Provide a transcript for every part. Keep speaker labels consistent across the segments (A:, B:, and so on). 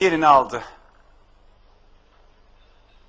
A: yerini aldı.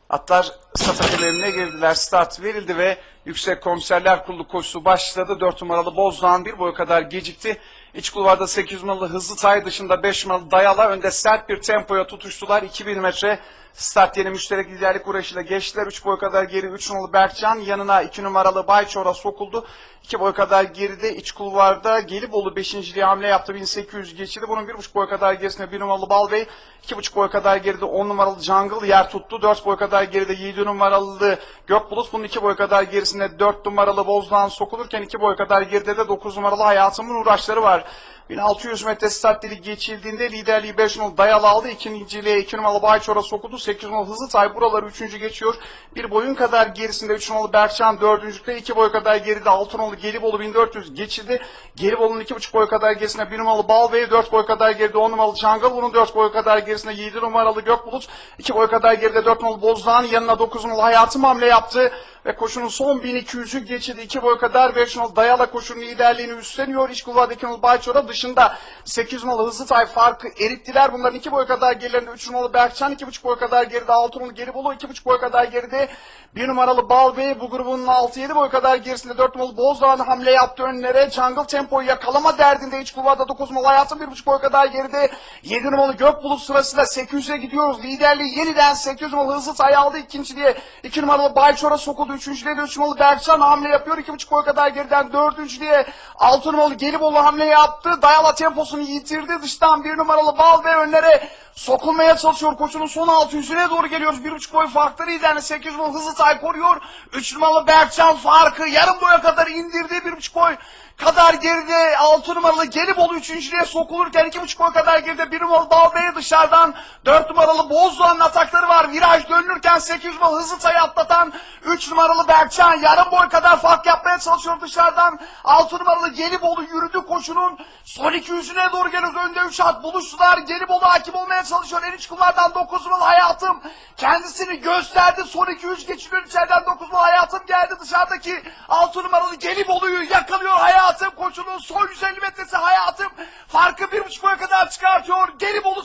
A: Atlar start hakemlerine girdiler. Start verildi ve Yüksek Komiserler Kurulu koşusu başladı. 4 numaralı Bozdağ'ın bir boy kadar gecikti. İç kulvarda 8 numaralı Hızlı Tay dışında 5 numaralı Dayala önde sert bir tempoya tutuştular. 2000 metre start yeni müşterek liderlik uğraşıyla geçtiler. 3 boy kadar geri 3 numaralı Berkcan yanına 2 numaralı Bayçor'a sokuldu. 2 boy kadar geride iç kulvarda Gelibolu 5. hamle yaptı. 1800 geçildi. Bunun 1,5 boy kadar gerisinde 1 numaralı Balbey 2,5 boy kadar geride 10 numaralı Jungle yer tuttu. 4 boy kadar geride 7 numaralı Gökbulut. Bunun 2 boy kadar gerisinde 4 numaralı Bozdağ'ın sokulurken 2 boy kadar geride de 9 numaralı Hayatımın uğraşları var. 1600 metre start dili geçildiğinde liderliği 5 numaralı Dayalı aldı. İkinciliğe 2 numaralı Bayçor'a sokuldu. 8 numaralı Hızlı Tay buraları 3. geçiyor. Bir boyun kadar gerisinde 3 numaralı Berkcan 4. 2 boy kadar geride 6 numaralı Gelibolu 1400 geçildi. Gelibolu'nun 2,5 boy kadar gerisinde 1 numaralı Balbey 4 boy kadar geride 10 numaralı Çangal. Bunun 4 boy kadar gerisinde 7 numaralı Gökbulut. 2 boy kadar geride 4 numaralı Bozdağ'ın yanına 9 numaralı Hayatım hamle yaptı. Ve koşunun son 1200'ü geçildi. 2 boy kadar 5 numaralı Dayala koşunun liderliğini üstleniyor. İç kulvardaki Bayçor'a dışında 8 numaralı Hızlı Tay farkı erittiler. Bunların 2 boy kadar gerilerinde 3 numaralı Berkcan, 2,5 boy kadar geride 6 numaralı Gelibolu, 2,5 boy kadar geride 1 numaralı Balbey. Bu grubun 6-7 boy kadar gerisinde 4 numaralı Bozdağ'ın hamle yaptı önlere. Jungle tempoyu yakalama derdinde iç kulvarda 9 numaralı Hayatın 1,5 boy kadar geride 7 numaralı Gökbulut sırasıyla 800'e gidiyoruz. Liderliği yeniden 8 numaralı Hızlı Tay aldı ikinciliğe. 2 numaralı Bayçor'a sokuldu. Üçüncülüğe de 3 numaralı Berkcan hamle yapıyor. 2,5 boy kadar geriden dördüncülüğe 6 numaralı Gelibolu hamle yaptı. Dayala temposunu yitirdi. Dıştan 1 numaralı Bal ve önlere sokulmaya çalışıyor. Koşunun son 600'üne doğru geliyoruz. 1,5 boy farklı liderine 8 numaralı Hızlı Tay koruyor. 3 numaralı Berkcan farkı yarım boya kadar indirdi. 1,5 boy kadar geride 6 numaralı Gelibolu üçüncülüğe sokulurken 2,5 boy kadar geride 1 numaralı Balbey dışarıdan 4 numaralı Bozdoğan'ın atakları var. Viraj dönülürken 8 numaralı hızlı sayı atlatan 3 numaralı Berkcan yarım boy kadar fark yapmaya çalışıyor dışarıdan. 6 numaralı Gelibolu yürüdü koşunun son 200'üne doğru geliyoruz. Önde 3 at buluştular. Gelibolu hakim olmaya çalışıyor. En iç kullardan 9 numaralı hayatım kendisini gösterdi. Son 200 geçiliyor içeriden 9 numaralı hayatım geldi. Dışarıdaki 6 numaralı Gelibolu'yu yakalıyor hayatım. Koşunun son 150 metresi hayatım. Farkı bir buçuk boy kadar çıkartıyor. Gelibolu.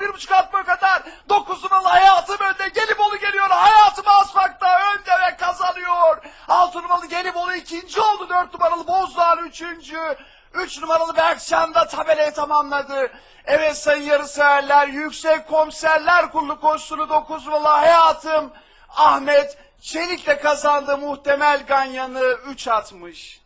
A: Bir buçuk at boy kadar. 9 numaralı hayatım önde. Gelibolu geliyor. Hayatım asfakta önde ve kazanıyor. 6 numaralı Gelibolu ikinci oldu. 4 numaralı Bozdağ üçüncü. 3 numaralı Berkcan da tabelayı tamamladı. Evet sayın yarışseverler Yüksek Komiserler Kurulu koşusunu 9 numaralı hayatım Ahmet Çelik'le kazandı muhtemel ganyanı 3 atmış.